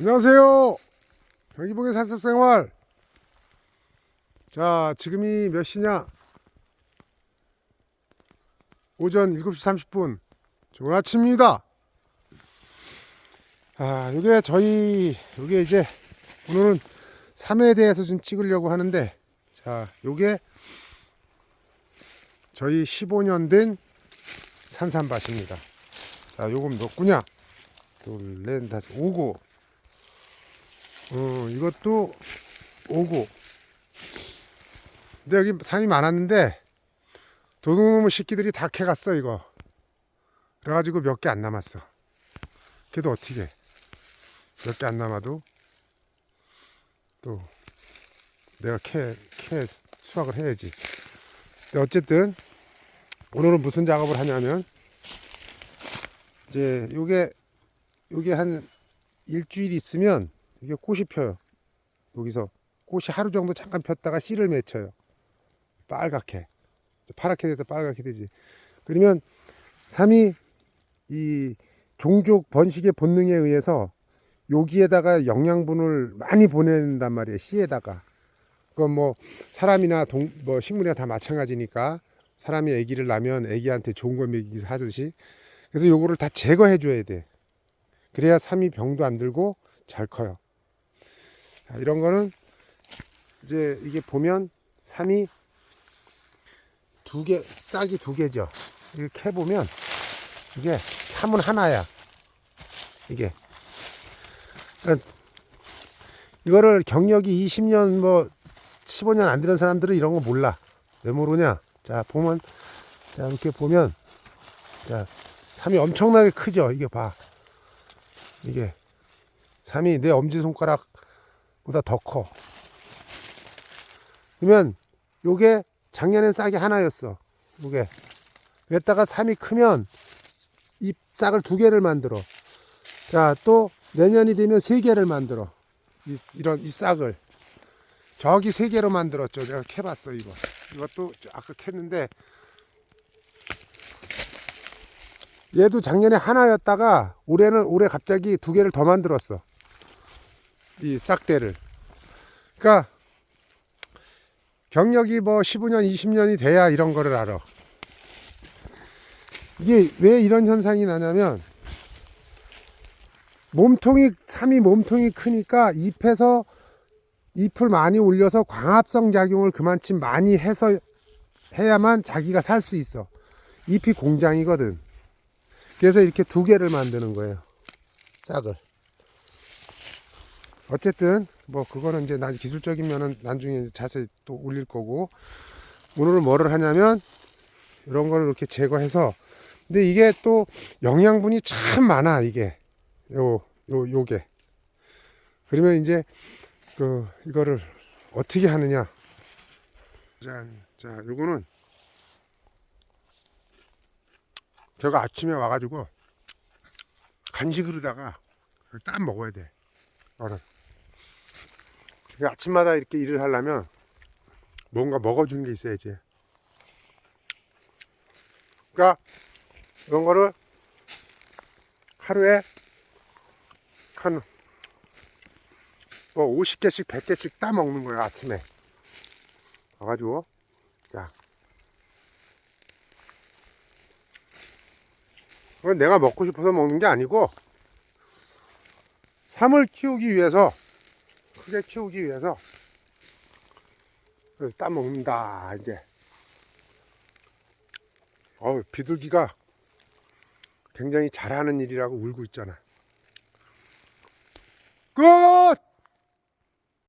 안녕하세요. 경기복의 산습생활. 자, 지금이 몇 시냐? 오전 7시 30분. 좋은 아침입니다. 아, 요게 저희, 요게 이제, 오늘은 3회에 대해서 좀 찍으려고 하는데, 자, 요게 저희 15년 된 산삼밭입니다. 자, 요금 몇 구냐? 둘, 넷, 다섯, 오구. 어, 이것도 오고. 근데 여기 산이 많았는데 도둑놈의 새끼들이 다 캐갔어 이거. 그래가지고 몇 개 안 남았어. 걔도 어떻게? 몇 개 안 남아도 또 내가 캐, 캐 수확을 해야지. 근데 어쨌든 오늘은 무슨 작업을 하냐면 이제 요게 요게 한 일주일 있으면 이게 꽃이 펴요. 여기서 꽃이 하루 정도 잠깐 폈다가 씨를 맺혀요. 빨갛게. 파랗게 되다 빨갛게 되지. 그러면 삼이 이 종족 번식의 본능에 의해서 여기에다가 영양분을 많이 보낸단 말이에요. 씨에다가. 그건 뭐 사람이나 동, 뭐 식물이나 다 마찬가지니까 사람이 아기를 낳으면 아기한테 좋은 거 먹이 하듯이 그래서 요거를 다 제거해 줘야 돼. 그래야 삼이 병도 안 들고 잘 커요. 자, 이런 거는 이제 이게 보면 삼이 두 개, 싹이 두 개죠. 이렇게 해보면 이게 삼은 하나야. 이게. 그러니까 이거를 경력이 20년 뭐 15년 안 되는 사람들은 이런 거 몰라. 왜 모르냐? 자, 보면 자, 이렇게 보면 자, 삼이 엄청나게 크죠. 이게 봐. 이게 삼이 내 엄지손가락 보다 더 커. 그러면 요게 작년엔 싹이 하나였어. 요게. 그랬다가 삼이 크면 이 싹을 두 개를 만들어. 자, 또 내년이 되면 세 개를 만들어. 이, 이런 이 싹을. 저기 세 개로 만들었죠. 내가 캐봤어, 이거. 이것도 아까 캤는데 얘도 작년에 하나였다가 올해는 올해 갑자기 두 개를 더 만들었어. 이 싹대를. 그러니까 경력이 뭐 15년, 20년이 돼야 이런 거를 알아. 이게 왜 이런 현상이 나냐면 몸통이 삼이 몸통이 크니까 잎에서 잎을 많이 올려서 광합성 작용을 그만큼 많이 해서 해야만 자기가 살 수 있어. 잎이 공장이거든. 그래서 이렇게 두 개를 만드는 거예요. 싹을. 어쨌든 뭐 그거는 이제 난 기술적인 면은 나중에 자세히 또 올릴 거고. 오늘은 뭐를 하냐면 이런 거를 이렇게 제거해서. 근데 이게 또 영양분이 참 많아 이게. 요 요 요게. 그러면 이제 그 이거를 어떻게 하느냐. 짠, 자 요거는 제가 아침에 와가지고 간식으로다가 딱 먹어야 돼. 어른. 그 아침마다 이렇게 일을 하려면 뭔가 먹어주는 게 있어야지. 그러니까 이런 거를 하루에 한 뭐 50개씩 100개씩 따 먹는 거야 아침에 와가지고 자 내가 먹고 싶어서 먹는 게 아니고 삶을 키우기 위해서 크게 키우기 위해서 그래서 따 먹는다 이제. 어 비둘기가 굉장히 잘하는 일이라고 울고 있잖아. 끝